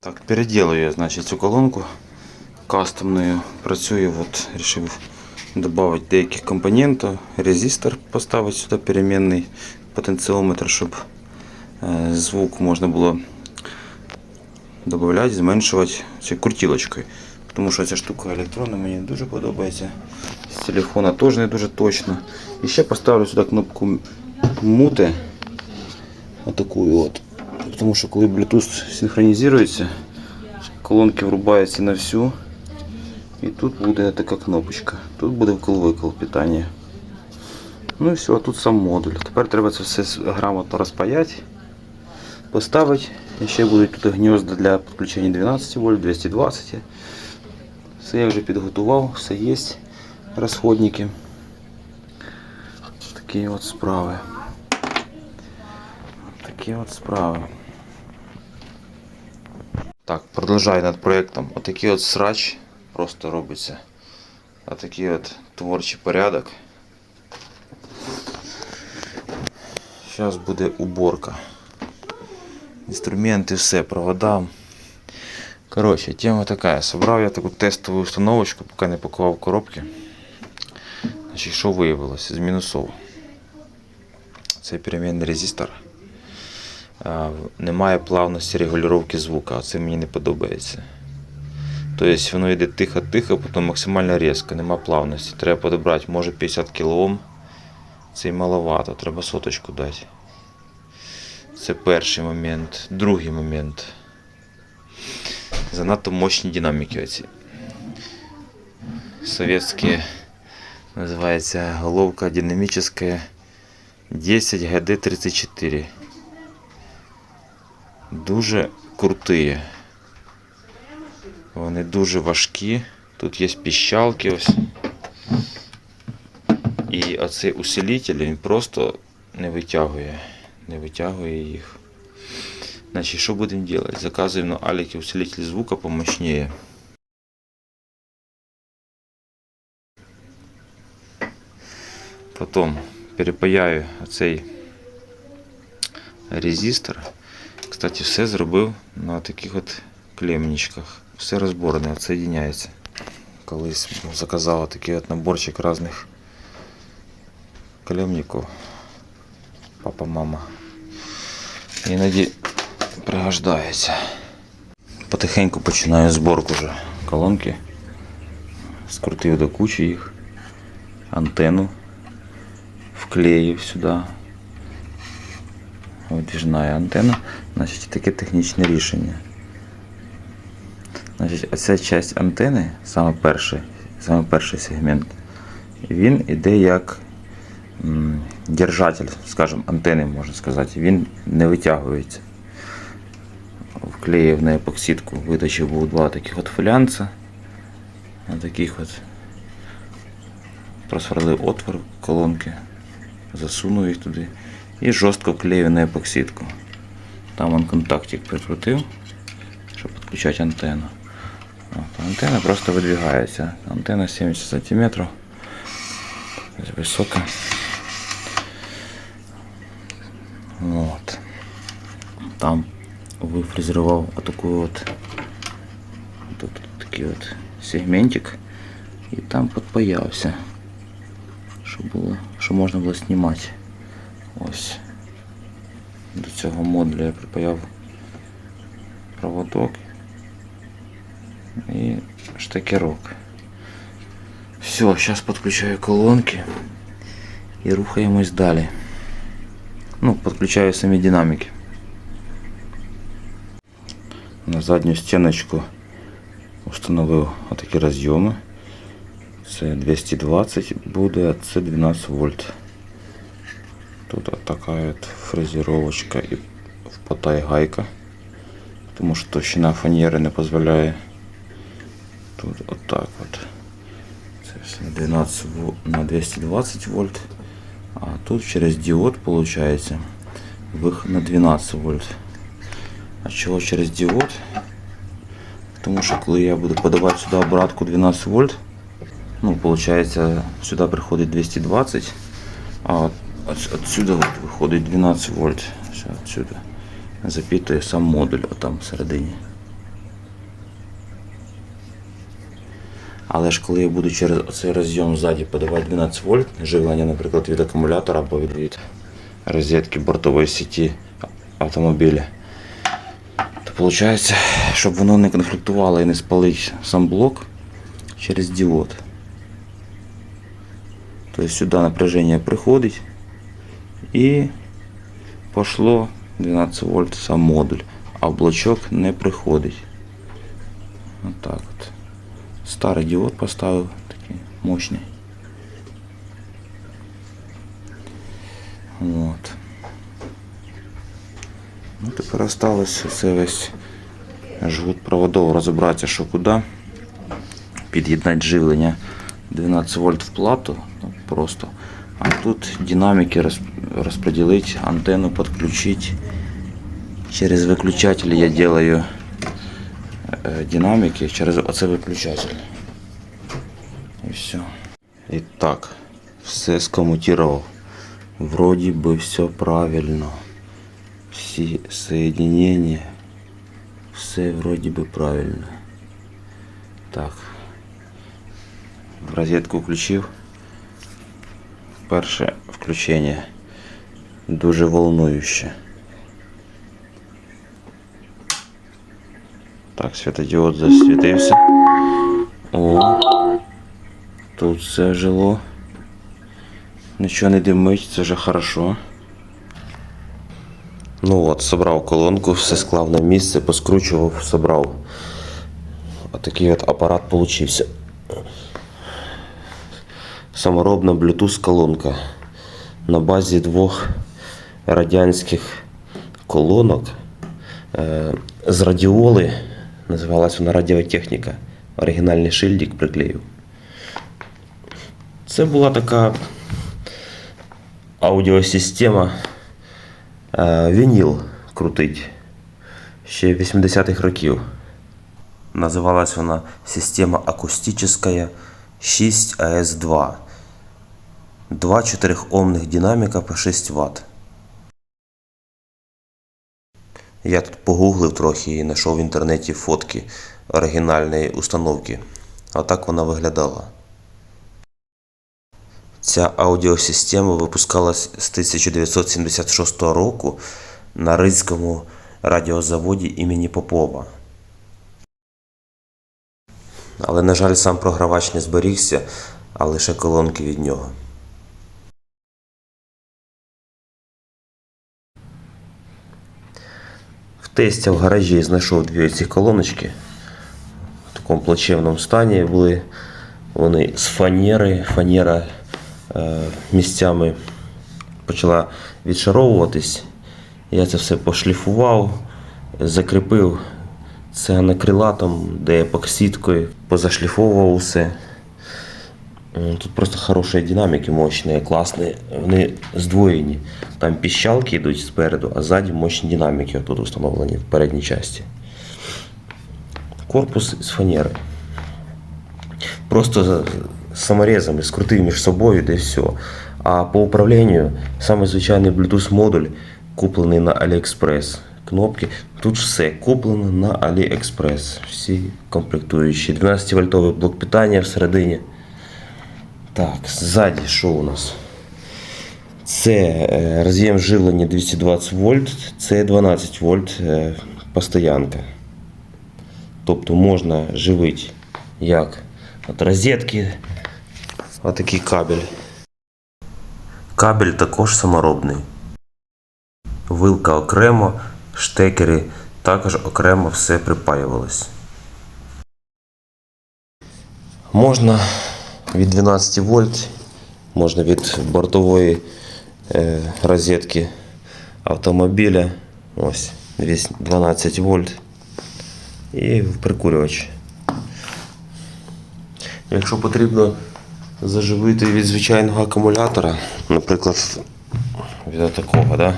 Так, переделаю я, значить, цю колонку кастомною. Працюю, от, решив додати деяких компонентів. Резистор поставити сюди перемінний потенціометр, щоб е, звук можна було додати, зменшувати цією крутілочкою. Тому що ця штука електронна мені дуже подобається. З телефона теж не дуже точно. І ще поставлю сюди кнопку мути. Отаку от. Тому що коли Bluetooth синхронізується, колонки врубаються на всю. І тут буде така кнопочка. Тут буде вкл-викл питання. Ну і все, а тут сам модуль. Тепер треба це все грамотно розпаяти, поставити. І ще будуть тут гнізда для підключення 12 вольт, 220. Все я вже підготував, все є. Розходники. Такі от справи. Такі от справи. Так, продовжаю над проєктом. Отакий от срач просто робиться. Отакий от творчий порядок. Зараз буде уборка. Інструменти, все, провода. Коротше, тема така. Собрав я таку тестову установочку, поки не пакував коробки. Значить, що виявилося з мінусов? Це перемінний резистор. Немає плавності регулювання звука, а це мені не подобається. Тобто воно йде тихо-тихо, потім максимально різко, нема плавності. Треба подобрати, може 50 кОм. Це й маловато, треба соточку дати. Це перший момент. Другий момент. Занадто мощні динаміки оці. Совєтські називається головка динамічна 10 GD34. Дуже круті. Вони дуже важкі. Тут є піщалки ось. І оцей усилитель він просто не витягує. Не витягує їх. Значить, що будемо робити? Заказуємо на Аліки усилитель звука помощнее. Потім перепаяю оцей резистор. Кстати, все зробив на таких от клемничках. Все розборне, відсоединяється. Колись заказав такий от наборчик різних клемників. Папа, мама. Іноді пригождається. Потихеньку починаю зборку вже колонки. Скрутив до кучі їх. Антенну вклеїв сюди. Видвіжна антенна. Значить, таке технічне рішення. Значить, оця часть антени, саме перший, саме перший сегмент, він іде як держатель, скажімо, антени, можна сказати. Він не витягується. Вклеїв на епоксидку, виточив був два таких от флянца. На таких от просверлив отвор колонки, засунув їх туди і жорстко вклеїв на епоксидку. Там он контактик прикрутив, щоб підключати антенну. От, антенна просто видвигається. Антенна 70 см. Висока. От. Там вифрезерував отаку от тут такий от сегментик і там підпаявся. Щоб було, що можна було знімати. Ось. До цього модуля я припаяв проводок і штекерок. Все, зараз підключаю колонки і рухаємось далі. Ну, підключаю самі динаміки. На задню стіночку установив отакі розйоми. Це 220 буде, а це 12 вольт. Тут от така от фрезеровочка і впотай гайка. Тому що товщина фанери не дозволяє. Тут отак от. Це все на 12 вол- на 220 вольт. А тут через діод виходить виход на 12 вольт. А чого через діод? Тому що коли я буду подавати сюди обратку 12 вольт, ну, виходить, сюди приходить 220, а от, от, отсюда от виходить 12 вольт. Все, отсюда. Запітує сам модуль отам всередині. Але ж коли я буду через цей розйом ззаді подавати 12 вольт, живлення, наприклад, від акумулятора або від розетки бортової сіті автомобіля, то виходить, щоб воно не конфліктувало і не спалить сам блок через діод. Тобто сюди напряження приходить, і пошло 12 вольт сам модуль, а в блочок не приходить. Отак от. Старий діод поставив, такий мощний. От. Ну, тепер осталось це весь жгут проводов розібратися, що куди. Під'єднати живлення 12 вольт в плату. Ну, просто. А тут динамики розподілити, антенну підключити. Через виключатель я делаю э, динамики через оце виключатель. І все. І так, все скомутував. Вроді би все правильно. Всі соединення. Все вроді би правильно. Так. В Розетку включив. Перше включення дуже волнующе. Так, світодіод засвітився. О, тут все жило. Нічого не димить, це вже хорошо. Ну от, собрав колонку, все склав на місце, поскручував, собрав. Отакий от апарат получився. Саморобна Bluetooth колонка на базі двох радянських колонок е, з радіоли. Називалась вона радіотехніка. Оригінальний шильдик приклеїв. Це була така аудіосистема. Е, Вініл крутить ще 80-х років. Називалась вона Система акустическая 6 АС2. Два 4-омних динаміка по 6 Вт. Я тут погуглив трохи і знайшов в інтернеті фотки оригінальної установки. А так вона виглядала. Ця аудіосистема випускалась з 1976 року на Ризькому радіозаводі імені Попова. Але, на жаль, сам програвач не зберігся, а лише колонки від нього. В тесті в гаражі знайшов дві ці колоночки. В такому плачевному стані були вони з фанери. Фанера е, місцями почала відшаровуватись. Я це все пошліфував, закріпив це анакрилатом, де епоксидкою, позашліфовував усе. М, Тут просто хороші динаміки, мощні, класні. Вони здвоєні. Там піщалки йдуть спереду, а ззаді мощні динаміки тут встановлені в передній часті. Корпус з фанери. Просто за- саморезами скрутив між собою, де все. А по управлінню саме звичайний Bluetooth модуль, куплений на AliExpress. Кнопки. Тут все куплено на AliExpress. Всі комплектуючі. 12-вольтовий блок питання всередині. Так, ззаді що у нас? Це е, роз'єм живлення 220 вольт, це 12 вольт е, постоянка. Тобто можна живити як от розетки, отакий кабель. Кабель також саморобний. Вилка окремо, штекери також окремо все припаювалось. Можна від 12 вольт, можна від бортової е, розетки автомобіля. Ось, 12 вольт. І прикурювач. Якщо потрібно заживити від звичайного акумулятора, наприклад, від такого, да?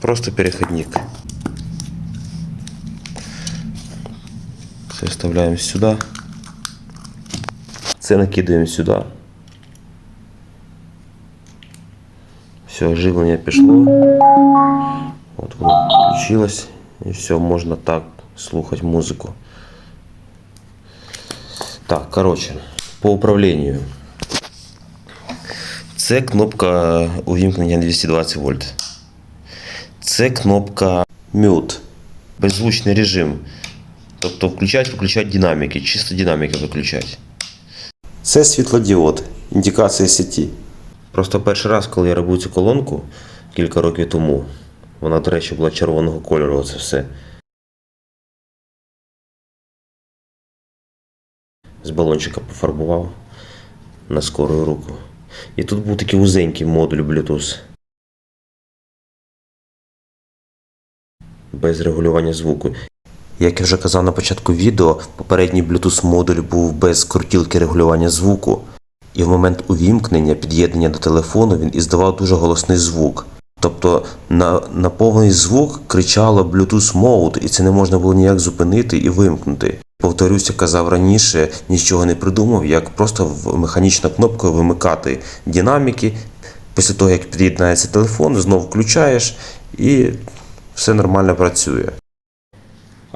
просто переходник. Це вставляємо сюди. Це накидаємо сюди. Все, живлення пішло. От воно включилось. І все, можна так слухати музику. Так, коротше, по управлінню. Це кнопка увімкнення 220 вольт. Це кнопка Mute. Беззвучний режим. Тобто включать, виключать динаміки, чисто динаміки виключать. Це світлодіод, індикація сеті. Просто перший раз, коли я робив цю колонку кілька років тому, вона, до речі, була червоного кольору, це все. З балончика пофарбував на скорую руку. І тут був такий вузенький модуль Bluetooth. Без регулювання звуку. Як я вже казав на початку відео, попередній Bluetooth модуль був без крутілки регулювання звуку, і в момент увімкнення, під'єднання до телефону він іздавав дуже голосний звук. Тобто на, на повний звук кричало Bluetooth Mode, і це не можна було ніяк зупинити і вимкнути. Повторюся, казав раніше, нічого не придумав, як просто механічною кнопкою вимикати динаміки. Після того, як під'єднається телефон, знову включаєш і все нормально працює.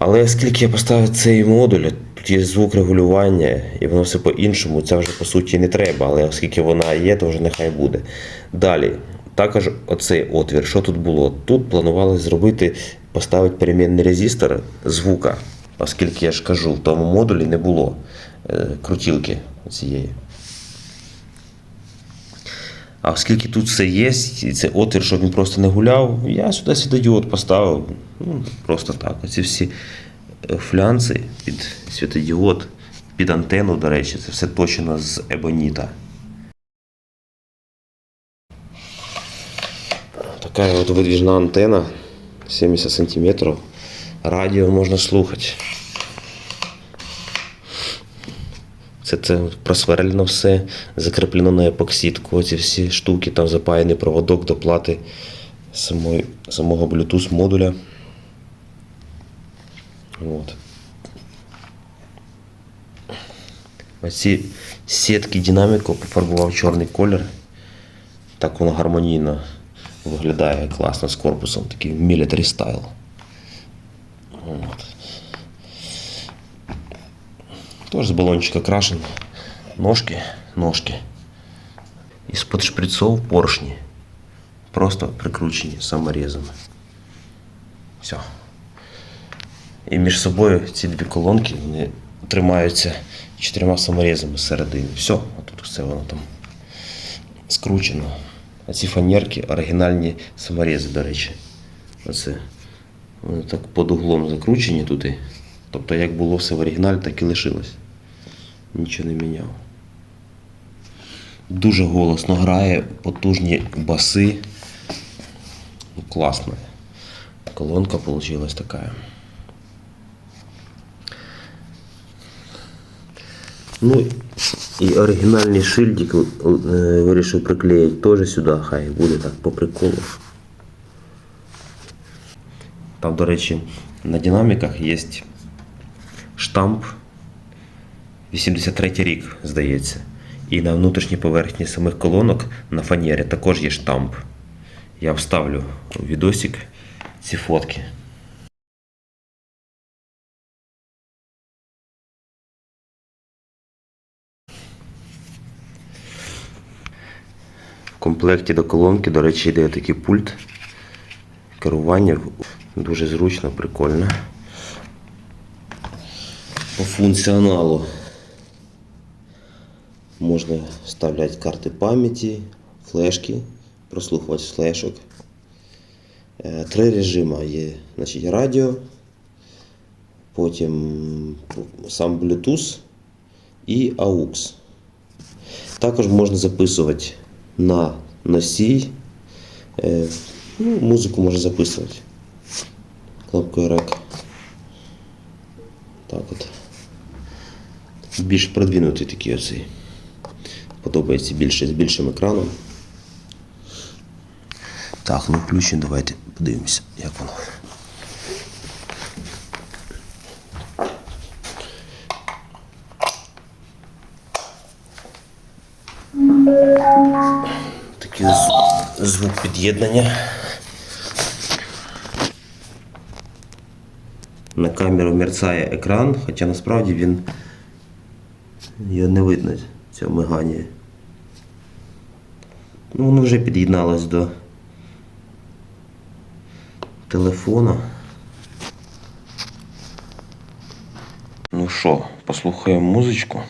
Але оскільки я поставив цей модуль, тут є звук регулювання, і воно все по-іншому, це вже по суті не треба, але оскільки вона є, то вже нехай буде. Далі, також оцей отвір, що тут було? Тут планували зробити, поставити перемінний резистор звука, оскільки я ж кажу, в тому модулі не було е, крутілки цієї. А оскільки тут все є, і це отвір, щоб він просто не гуляв, я сюди світодіод поставив. Ну, просто так. Оці всі е, флянці під світодіод, під антенну, до речі, це все точно з ебоніта. Така от видвіжна антенна 70 см. Радіо можна слухати. Це, це просверлено все, закріплено на епоксидку. Оці всі штуки, там запаяний проводок до плати самої, самого Bluetooth модуля. От. Оці сітки динаміку пофарбував чорний колір. Так воно гармонійно виглядає класно з корпусом, такий military style. От. Тоже з балончика крашен. Ножки, ножки. Із-под шприцов поршні. Просто прикручені саморезами. Все. І між собою ці дві колонки вони тримаються чотирма саморезами зсередини. Все, а тут все воно там скручено. А ці фанерки оригінальні саморези, до речі. Оце. Вони так під углом закручені туди. Тобто як було все в оригіналі, так і лишилось. Нічого не міняв. Дуже голосно грає, потужні баси. Ну, Класно. Колонка получилась така. Ну і оригінальний шильдик е, вирішив приклеїти теж сюди, хай буде так по приколу. Там, до речі, на динаміках є штамп 83 рік, здається. І на внутрішній поверхні самих колонок на фанері також є штамп. Я вставлю у відосик ці фотки. В комплекті до колонки, до речі, йде такий пульт керування. Дуже зручно, прикольно. По функціоналу можна вставляти карти пам'яті, флешки, прослухувати флешок. Е, Три режими є значить, радіо, потім сам Bluetooth і AUX. Також можна записувати на носій. Е, Ну, музику можна записувати. Кнопкою рек. Так от. Більш продвинутий такий оцей. Подобається більше з більшим екраном. Так, ну включимо, давайте подивимося, як воно. Такий звук під'єднання. На камеру мерцає екран, хоча насправді він Його не видно, цього мигання. Ну, воно вже під'єдналось до телефона. Ну що, послухаємо музичку.